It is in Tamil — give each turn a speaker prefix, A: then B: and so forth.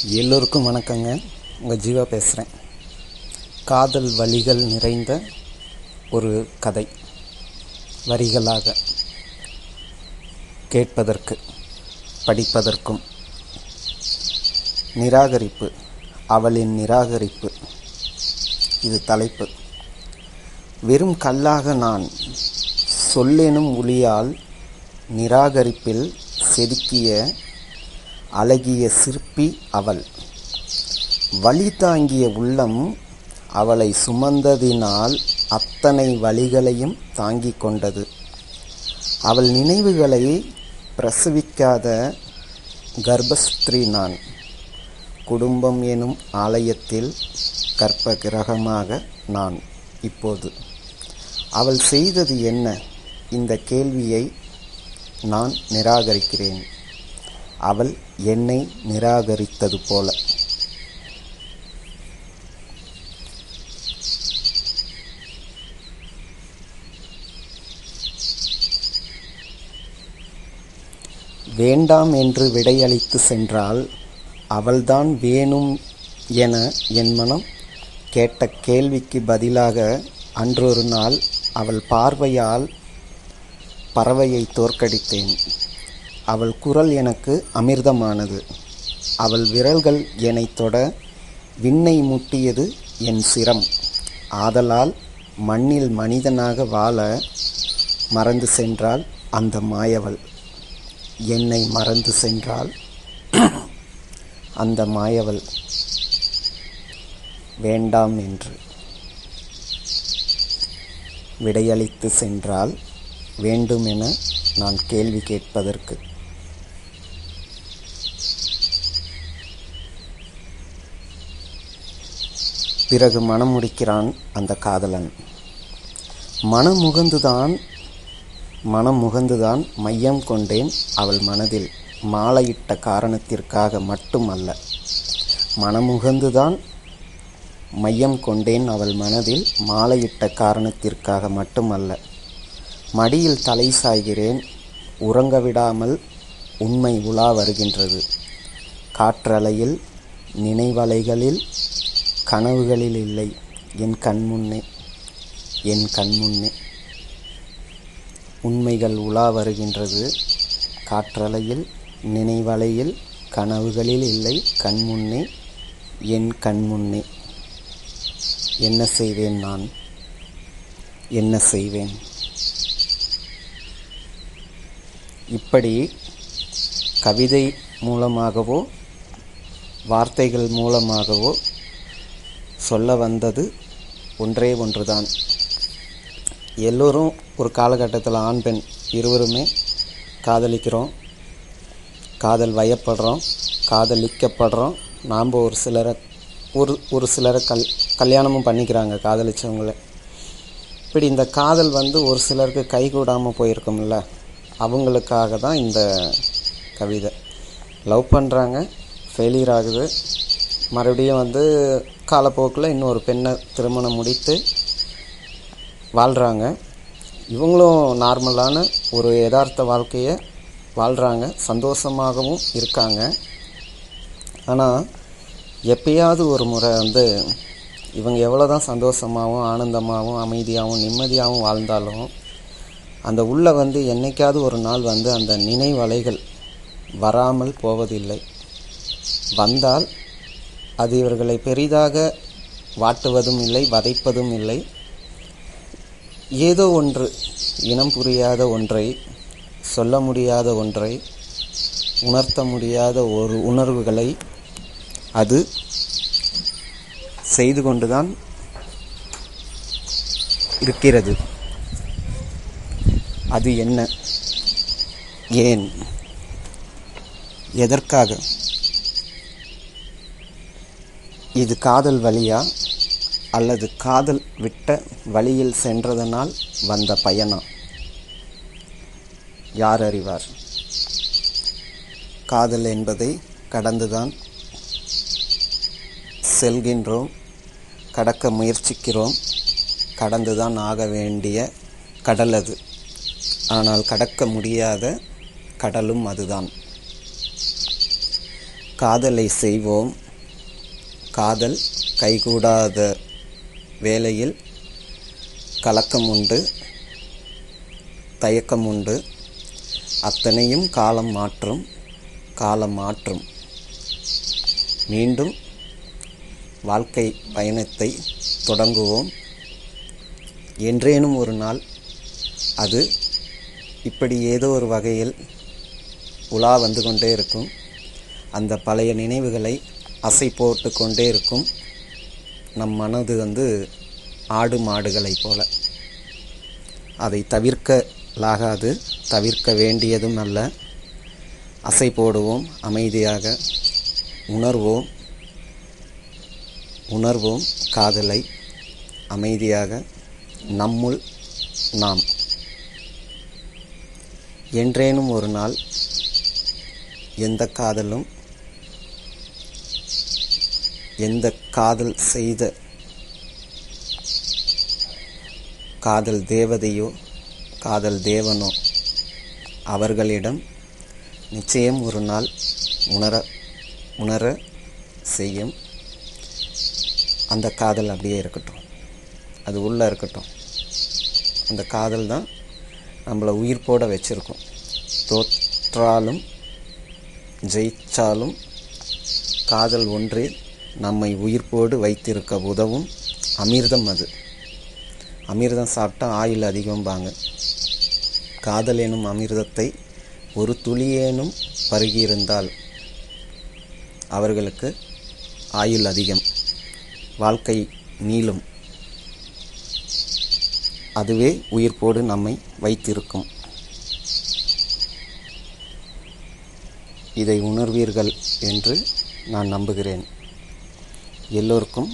A: எல்லோருக்கும் வணக்கங்க. உங்கள் ஜீவா பேசுகிறேன் காதல் வழிகள் நிறைந்த ஒரு கதை. வரிகளாக கேட்பதற்கு படிப்பதற்கும். நிராகரிப்பு அவளின் நிராகரிப்பு. இது தலைப்பு. வெறும் கல்லாக நான் சொல்லேனும் ஒளியால் நிராகரிப்பில் செதுக்கிய அழகிய சிற்பி அவள். வழி தாங்கிய உள்ளம் அவளை சுமந்ததினால் அத்தனை வழிகளையும் தாங்கிக் கொண்டது. அவள் நினைவுகளை பிரசவிக்காத கர்ப்பஸ்திரீ நான். குடும்பம் எனும் ஆலயத்தில் கற்ப கிரகமாக நான் இப்போது. அவள் செய்தது என்ன? இந்த கேள்வியை நான் நிராகரிக்கிறேன். அவள் என்னை நிராகரித்தது போல. வேண்டாம் என்று விடையளித்து சென்றால் அவள்தான் வேணும் என என் மனம் கேட்ட கேள்விக்கு பதிலாக அன்றொரு நாள் அவள் பார்வையால் பறவையை தோற்கடித்தேன். அவள் குரல் எனக்கு அமிர்தமானது. அவள் விரல்கள் என்னை தொட விண்ணை முட்டியது என் சிரம். ஆதலால் மண்ணில் மனிதனாக வாழ மறந்து சென்றால் அந்த மாயவள். என்னை மறந்து சென்றால் அந்த மாயவள். வேண்டாம் என்று. விடையளித்து சென்றால் வேண்டுமென நான் கேள்வி கேட்பதற்கு. பிறகு மனம் முடிக்கிறான் அந்த காதலன். மனம் முகந்துதான் மனம் முகந்துதான் மையம் கொண்டேன் அவள் மனதில். மாலையிட்ட காரணத்திற்காக மட்டுமல்ல மனமுகந்துதான் மையம் கொண்டேன் அவள் மனதில். மாலையிட்ட காரணத்திற்காக மட்டுமல்ல மடியில் தலை சாய்கிறேன் உறங்க விடாமல் உண்மை உலா வருகின்றது. காற்றலையில் நினைவலைகளில் கனவுகளில் இல்லை. என் கண்முன்னே என் கண்முன்னே. உண்மைகள் உலா வருகின்றது. காற்றலையில் நினைவலையில் கனவுகளில் இல்லை. கண்முன்னே என் கண்முன்னே. என்ன செய்வேன் நான்? என்ன செய்வேன்? இப்படி கவிதை மூலமாகவோ வார்த்தைகள் மூலமாகவோ சொல்ல வந்தது ஒன்றே ஒன்று தான் எல்லோரும் ஒரு காலகட்டத்தில் ஆண் பெண் இருவருமே காதலிக்கிறோம். காதல் வயப்படுறோம் காதலிக்கப்படுறோம். நாம் ஒரு சிலரை ஒரு ஒரு சிலரை கல் கல்யாணமும் பண்ணிக்கிறாங்க காதலிச்சவங்கள. இப்படி இந்த காதல் வந்து ஒரு சிலருக்கு கைகூடாமல் போயிருக்கும்ல அவங்களுக்காக தான் இந்த கவிதை. லவ் பண்ணுறாங்க ஃபெயிலியர் ஆகுது. மறுபடியும் வந்து காலப்போக்கில் இன்னொரு பெண்ணை திருமணம் முடித்து வாழ்கிறாங்க இவங்களும் நார்மலான ஒரு யதார்த்த வாழ்க்கையை வாழ்கிறாங்க சந்தோஷமாகவும் இருக்காங்க. ஆனால் எப்பயாவது ஒரு முறை வந்து இவங்க எவ்வளோ தான் சந்தோஷமாகவும் ஆனந்தமாகவும் அமைதியாகவும் நிம்மதியாகவும் வாழ்ந்தாலும் அந்த உள்ளே வந்து என்னைக்காவது ஒரு நாள் வந்து அந்த நினைவலைகள் வராமல் போவதில்லை. வந்தால் அது இவர்களை பெரிதாக வாட்டுவதும் இல்லை வதைப்பதும் இல்லை. ஏதோ ஒன்று இனம் புரியாத ஒன்றை சொல்ல முடியாத ஒன்றை உணர்த்த முடியாத ஒரு உணர்வுகளை அது செய்து கொண்டுதான் இருக்கிறது. அது என்ன? ஏன்? எதற்காக? இது காதல் வழியா அல்லது காதல் விட்ட வழியில் சென்றதனால் வந்த பயனா? யார் அறிவார்? காதல் என்பதை கடந்துதான் செல்கின்றோம் கடக்க முயற்சிக்கிறோம் கடந்துதான் ஆக வேண்டிய கடல் அது. ஆனால் கடக்க முடியாத கடலும் அதுதான். காதலை செய்வோம் காதல் கைகூடாத வேளையில் கலக்கம் உண்டு தயக்கம் உண்டு அத்தனையும் காலம் மாற்றும் காலம் மாற்றும். மீண்டும் வாழ்க்கை பயணத்தை தொடங்குவோம். என்றேனும் ஒரு நாள் அது இப்படி ஏதோ ஒரு வகையில் உலா வந்து கொண்டே இருக்கும். அந்த பழைய நினைவுகளை அசை போட்டு கொண்டே இருக்கும். நம் மனது வந்து ஆடு மாடுகளைப் போல. அதை தவிர்க்கலாகாது தவிர்க்க வேண்டியதும் அல்ல. அசை போடுவோம் அமைதியாக. உணர்வோம் உணர்வோம் காதலை அமைதியாக. நம்முள் நாம். என்றேனும் ஒரு நாள் எந்த காதலும் எந்த காதல் செய்த காதல் தேவதையோ காதல் தேவனோ அவர்களிடம் நிச்சயம் ஒரு நாள் உணர உணர செய்யும். அந்த காதல் அப்படியே இருக்கட்டும். அது உள்ளே இருக்கட்டும். அந்த காதல் தான் நம்மளை உயிர்ப்போட வச்சுருக்கோம். தோற்றாலும் ஜெயிச்சாலும் காதல் ஒன்றே நம்மை உயிர்ப்போடு வைத்திருக்க உதவும் அமிர்தம் அது. அமிர்தம் சாப்பிட்டா ஆயுள் அதிகம்பாங்க. காதல் எனும் அமிர்தத்தை ஒரு துளியேனும் பருகியிருந்தால் அவர்களுக்கு ஆயுள் அதிகம். வாழ்க்கை நீளும். அதுவே உயிர்ப்போடு நம்மை வைத்திருக்கும். இதை உணர்வீர்கள் என்று நான் நம்புகிறேன். எல்லோருக்கும்